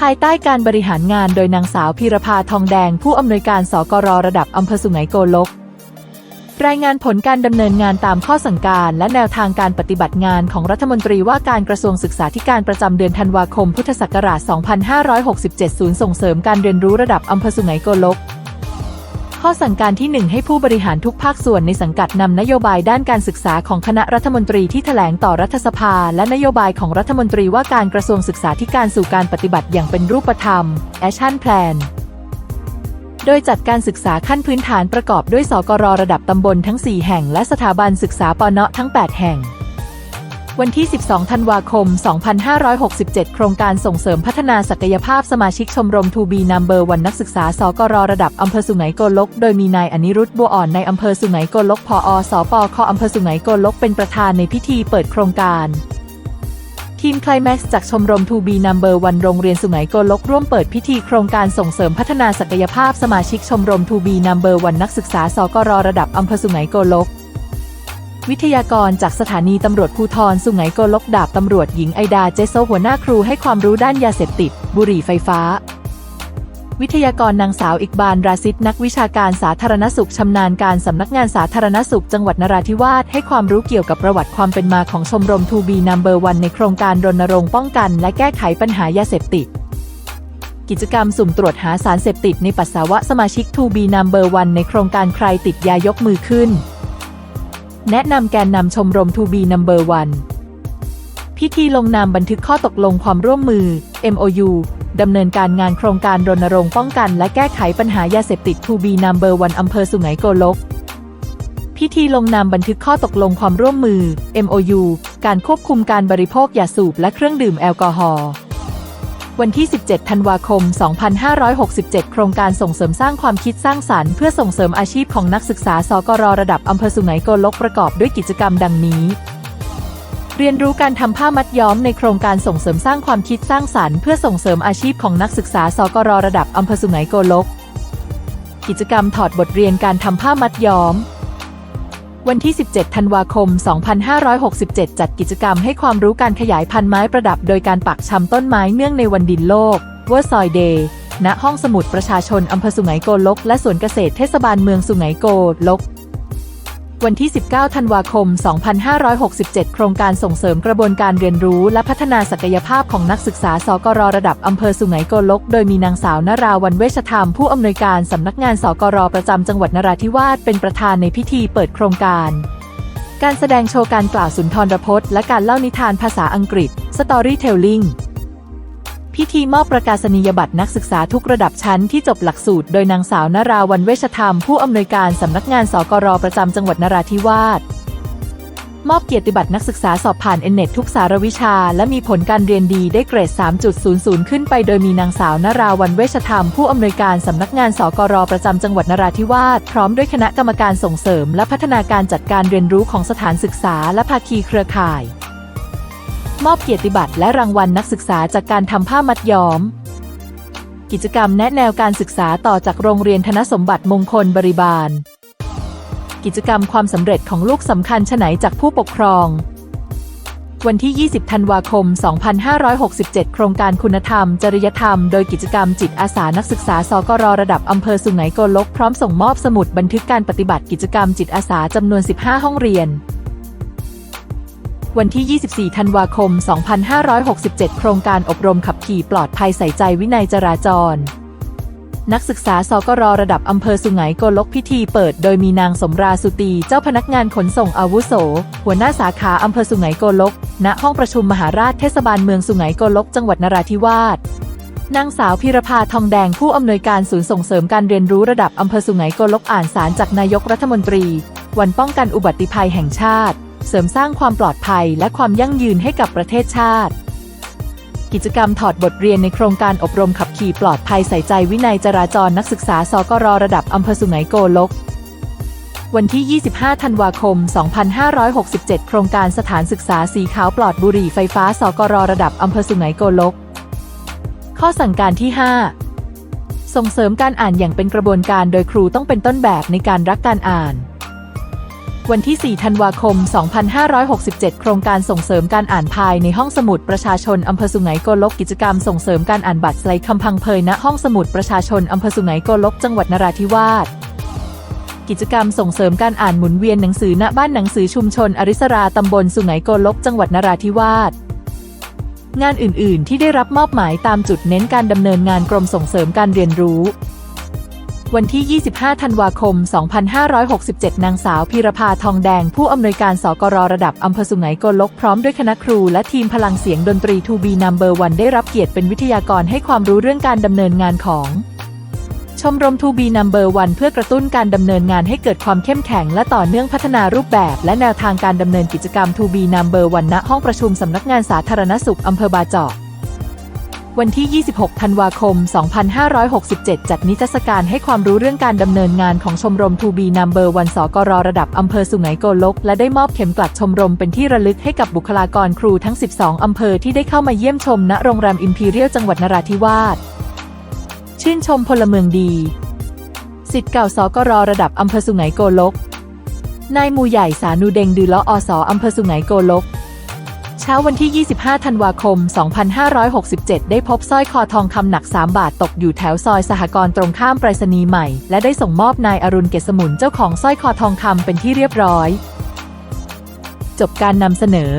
ภายใต้การบริหารงานโดยนางสาวพีรพาทองแดง ผู้อำนวยการสกรระดับอำเภอสุไหงโกลก รายงานผลการดำเนินงานตามข้อสั่งการ และแนวทางการปฏิบัติงานของรัฐมนตรีว่าการกระทรวงศึกษาธิการประจำเดือนธันวาคมพุทธศักราช 2567 ศูนย์ส่งเสริมการเรียนรู้ระดับอำเภอสุไหงโกลก ข้อสั่งการที่ 1 ให้ผู้บริหารทุกภาคส่วนในสังกัดนำนโยบายด้านการศึกษาของคณะรัฐมนตรีที่แถลงต่อรัฐสภา และนโยบายของรัฐมนตรีว่าการกระทรวงศึกษาธิการสู่การปฏิบัติอย่างเป็นรูปธรรม Action Plan โดยจัดการศึกษาขั้นพื้นฐานประกอบด้วยสกรระดับตำบลทั้ง 4 แห่ง และสถาบันศึกษาปนะทั้ง 8 แห่ง วันที่ 12 ธันวาคม 2567 โครงการส่งเสริมพัฒนาศักยภาพสมาชิกชมรม 2B Number วันนักศึกษา สกรระดับอำเภอสุไหงโกลก โดยมีนายอนิรุธบัวอ่อนในอำเภอสุไหงโกลกพอสปคอำเภอสุไหงโกลกเป็นประธานในพิธีเปิดโครงการทีมไคลแม็กซ์จากชมรม 2B Number วันโรงเรียนสุไหงโกลกร่วมเปิดพิธีโครงการส่งเสริมพัฒนาศักยภาพสมาชิกชมรม 2B Number วันนักศึกษา สกรระดับอำเภอสุไหงโกลก วิทยากรจากสถานีตำรวจภูธรสุไหงโกลกดาบตำรวจหญิงไอดาเจโซหัวหน้าครูให้ความรู้ด้านยาเสพติด บุหรี่ไฟฟ้า วิทยากรนางสาวอิกบานราซิดนักวิชาการสาธารณสุขชำนาญการสำนักงานสาธารณสุขจังหวัดนราธิวาสให้ความรู้เกี่ยวกับประวัติความเป็นมาของชมรม 2B Number 1ในโครงการรณรงค์ป้องกัน และแก้ไขปัญหายาเสพติดกิจกรรมสุ่มตรวจหาสารเสพติดในปัสสาวะสมาชิก 2B Number 1ในโครงการใครติดยายกมือขึ้น แนะนำแกนนำชมรม 2B Number 1พิธีลงนามบันทึกข้อตกลงความร่วมมือ MOU ดำเนินการงานโครงการรณรงค์ป้องกัน และแก้ไขปัญหายาเสพติด 2B Number 1อำเภอสุไหงโกลก พิธีลงนามบันทึกข้อตกลงความร่วมมือ MOU การควบคุมการบริโภคยาสูบและเครื่องดื่มแอลกอฮอล์ วันที่ 17 ธันวาคม 2567 โครงการส่งเสริมสร้างความคิดสร้างสรรค์เพื่อส่งเสริมอาชีพของนักศึกษา สกรระดับอำเภอสุไหงโกลกประกอบด้วยกิจกรรมดังนี้ เรียนรู้การทำผ้ามัดย้อมในโครงการส่งเสริมสร้างความคิดสร้างสรรค์เพื่อส่งเสริมอาชีพของนักศึกษา สกรระดับอำเภอสุไหงโกลก กิจกรรมถอดบทเรียนการทำผ้ามัดย้อม วันที่ 17 ธันวาคม 2567 จัดกิจกรรมให้ความรู้การขยายพันธุ์ไม้ประดับ โดยการปักชำต้นไม้เนื่องในวันดินโลกเวอร์ซอยเดย์ณห้องสมุดประชาชนอำเภอสุไหงโกลก และสวนเกษตรเทศบาลเมืองสุไหงโกลก วันที่ 19 ธันวาคม 2567 โครงการส่งเสริมกระบวนการเรียนรู้ และพัฒนาศักยภาพของนักศึกษา สกรระดับอำเภอสุไหงโกลก โดยมีนางสาวนราวันเวชธรรม ผู้อำนวยการสำนักงาน สกรประจำจังหวัดนราธิวาส เป็นประธานในพิธีเปิดโครงการ การแสดงโชว์การกล่าวสุนทรพจน์ และการเล่านิทานภาษาอังกฤษ Storytelling พิธีมอบประกาศนียบัตรนักศึกษาทุกระดับชั้นที่จบหลักสูตร โดยนางสาวนาราวันเวชธรรม ผู้อำนวยการสำนักงานสกรประจำจังหวัดนราธิวาสมอบเกียรติบัตรนักศึกษาสอบผ่านเอเน็ตทุกสารวิชา และมีผลการเรียนดีได้เกรด 3.00 ขึ้นไปโดยมีนางสาวนาราวันเวชธรรม ผู้อำนวยการสำนักงานสกรประจำจังหวัดนราธิวาสพร้อมด้วยคณะกรรมการส่งเสริม และพัฒนาการจัดการเรียนรู้ของสถานศึกษาและภาคีเครือข่าย มอบเกียรติบัตรและรางวัลนักศึกษาจากการทำผ้ามัดย้อม กิจกรรมแนะแนวการศึกษาต่อจากโรงเรียนธนสมบัติมงคลบริบาล กิจกรรมความสำเร็จของลูกสำคัญฉไหนจากผู้ปกครอง วันที่ 20 ธันวาคม 2567 โครงการคุณธรรม จริยธรรม โดยกิจกรรมจิตอาสานักศึกษาสกรระดับอำเภอสุไหงโกลกพร้อมส่งมอบสมุดบันทึกการปฏิบัติกิจกรรมจิตอาสาจำนวน 15 ห้องเรียน วันที่ 24 ธันวาคม 2567 โครงการอบรมขับขี่ปลอดภัยใส่ใจวินัยจราจร นักศึกษาสกรระดับอำเภอสุไหงโกลกพิธีเปิดโดยมีนางสมราสุตีเจ้าพนักงานขนส่งอาวุโส หัวหน้าสาขาอำเภอสุไหงโกลก ณ ห้องประชุมมหาราชเทศบาลเมืองสุไหงโกลก จังหวัดนราธิวาสนางสาวพิรพาทองแดงผู้อำนวยการศูนย์ส่งเสริมการเรียนรู้ระดับอำเภอสุไหงโกลกอ่านสารจากนายกรัฐมนตรี วันป้องกันอุบัติภัยแห่งชาติ เสริมสร้างความปลอดภัยและความยั่งยืนให้กับประเทศชาติ กิจกรรมถอดบทเรียนในโครงการอบรมขับขี่ปลอดภัยใส่ใจวินัยจราจรนักศึกษาสกรระดับอำเภอสุไหงโกลก วันที่ 25 ธันวาคม 2567 โครงการสถานศึกษาสีขาวปลอดบุหรี่ไฟฟ้าสกรระดับอำเภอสุไหงโกลก ข้อสั่งการที่ 5 ส่งเสริมการอ่านอย่างเป็นกระบวนการโดยครูต้องเป็นต้นแบบในการรักการอ่าน วันที่ 4 ธันวาคม 2567 โครงการส่งเสริมการอ่านภายในห้องสมุดประชาชนอำเภอสุไหงโกลกกิจกรรมส่งเสริมการอ่านบัตรสไลคำพังเพยณห้องสมุดประชาชนอำเภอสุไหงโกลกจังหวัดนราธิวาสกิจกรรมส่งเสริมการอ่านหมุนเวียนหนังสือณบ้านหนังสือชุมชน อริสราตำบลสุไหงโกลกจังหวัดนราธิวาสงานอื่น ๆ ที่ได้รับมอบหมายตามจุดเน้นการดำเนินงานกรมส่งเสริมการเรียนรู้ วันที่ 25 ธันวาคม 2567 นางสาวพีรภาทองแดง ผู้อำนวยการสกรระดับอำเภอสุไหงโกลก พร้อมด้วยคณะครูและทีมพลังเสียงดนตรีทูบีนัมเบอร์วันได้รับเกียรติเป็นวิทยากรให้ความรู้เรื่องการดำเนินงานของ ชมรมทูบีนัมเบอร์วันเพื่อกระตุ้นการดำเนินงานให้เกิดความเข้มแข็ง และต่อเนื่องพัฒนารูปแบบ และแนวทางการดำเนินกิจกรรมทูบีนัมเบอร์วันณห้องประชุมสำนักงานสาธารณสุขอำเภอบาเจาะ วันที่ 26 ธันวาคม 2567 จัดนิทรรศการให้ความรู้เรื่องการดำเนินงานของชมรมทูบีนัมเบอร์วันสกรระดับอำเภอสุไหงโกลก และได้มอบเข็มกลัดชมรมเป็นที่ระลึกให้กับบุคลากรครูทั้ง 12 อำเภอที่ได้เข้ามาเยี่ยมชมณโรงแรมอิมพีเรียลจังหวัดนราธิวาส ชื่นชมพลเมืองดี สิทธิ์เก่าสกรระดับอำเภอสุไหงโกลก นายมูใหญ่สานูเดงดือละอสอำเภอสุไหงโกลก เช้าวันที่ 25 ธันวาคม 2567 ได้พบสร้อยคอทองคำหนัก 3 บาทตกอยู่แถวซอยสหกรณ์ตรงข้ามไปรษณีย์ใหม่ และได้ส่งมอบนายอรุณเกษมุนเจ้าของสร้อยคอทองคำเป็นที่เรียบร้อย จบการนำเสนอ